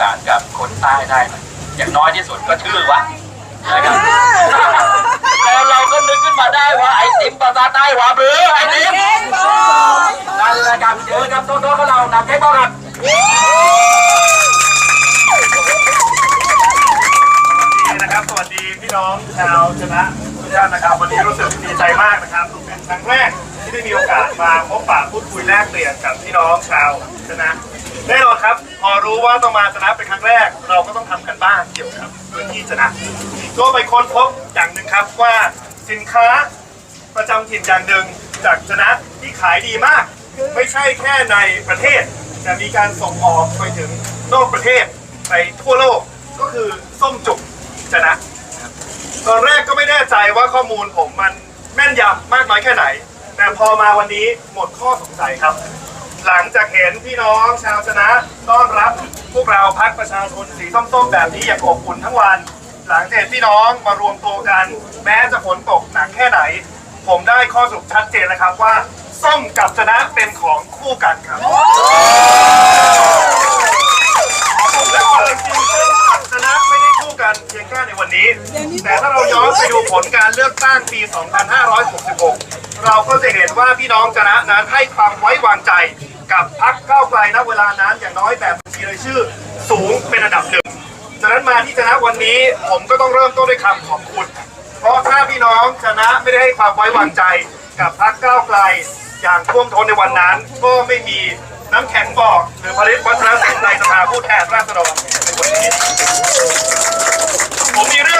สานกับคนใต้ได้หน่อยอย่างน้อยที่สุดก็ชื่อวะนะครับแล้วเราก็นึกขึ้นมาได้ว่าไอติมภาษาใต้หวาบือไอติมนั่นแหละครับเจอกับโต๊ะๆของเรานำเค้กบ้างครับดีนะครับสวัสดีพี่น้องชาวชนะทุกท่านนะครับ วันนี้รู้สึกดีใจมากนะครับเป็นครั้งแรกที่ได้มีโอกาสมาพบปะพูดคุยแลกเปลี่ยนกับพี่น้องชาวชนะ แน่นอนครับ พอรู้ว่าต้องมาชนะเป็นครั้งแรก เราก็ต้องทำกันบ้านเกี่ยวกับพื้นที่ชนะ ก็ไปค้นพบอย่างหนึ่งครับว่าสินค้าประจำถิ่นอย่างหนึ่งจากชนะที่ขายดีมาก ไม่ใช่แค่ในประเทศ แต่มีการส่งออกไปถึงนอกประเทศไปทั่วโลกก็คือส้มจุกชนะ ตอนแรกก็ไม่แน่ใจว่าข้อมูลผมมันแม่นยำมากน้อยแค่ไหน แต่พอมาวันนี้หมดข้อสงสัยครับ หลังจากเห็นพี่น้องชาวชนะต้อนรับพวกเราพักประชาชนสีส้มๆแบบนี้อย่างอบอุ่นทั้งวัน หลังจากเห็นพี่น้องมารวมตัวกัน แม้จะฝนตกหนักแค่ไหน ผมได้ข้อสรุปชัดเจนแล้วครับว่าส้มกับชนะเป็นของคู่กันครับและความจริงซึ่งชนะไม่ได้คู่กันเพียงแค่ในวันนี้ แต่ถ้าเราย้อนไปดูผลการเลือกตั้งปี 2566 เราก็จะเห็นว่าพี่น้องชนะนั้นให้ความไว้วางใจ กับพรรคก้าวไกลณเวลานั้นอย่างน้อยแบบบัญชีรายชื่อ สูงเป็นอันดับหนึ่งฉะนั้นมาที่ชนะวันนี้ผมก็ต้องเริ่มต้นด้วยคำขอบคุณ เพราะถ้าพี่น้องชนะไม่ได้ให้ความไว้วางใจกับพรรคก้าวไกลอย่างท่วมท้นในวันนั้น ก็ไม่มีน้ำแข็งบอก หรือผลิตวัฒนศิลป์ในสภาผู้แทนราษฎรในวันนี้ผมมีเรื่อง